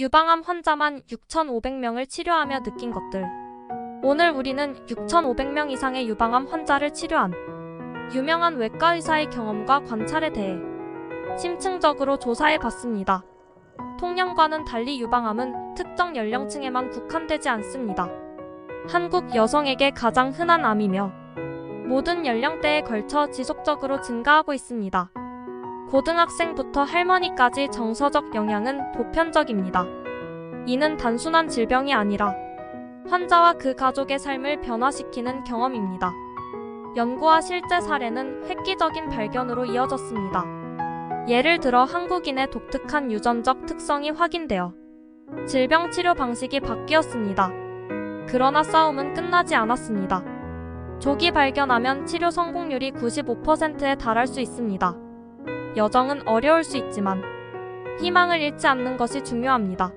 유방암 환자만 6,500명을 치료하며 느낀 것들. 오늘 우리는 6,500명 이상의 유방암 환자를 치료한 유명한 외과 의사의 경험과 관찰에 대해 심층적으로 조사해 봤습니다. 통념과는 달리 유방암은 특정 연령층에만 국한되지 않습니다. 한국 여성에게 가장 흔한 암이며 모든 연령대에 걸쳐 지속적으로 증가하고 있습니다. 고등학생부터 할머니까지 정서적 영향은 보편적입니다. 이는 단순한 질병이 아니라 환자와 그 가족의 삶을 변화시키는 경험입니다. 연구와 실제 사례는 획기적인 발견으로 이어졌습니다. 예를 들어 한국인의 독특한 유전적 특성이 확인되어 질병 치료 방식이 바뀌었습니다. 그러나 싸움은 끝나지 않았습니다. 조기 발견하면 치료 성공률이 95%에 달할 수 있습니다. 여정은 어려울 수 있지만 희망을 잃지 않는 것이 중요합니다.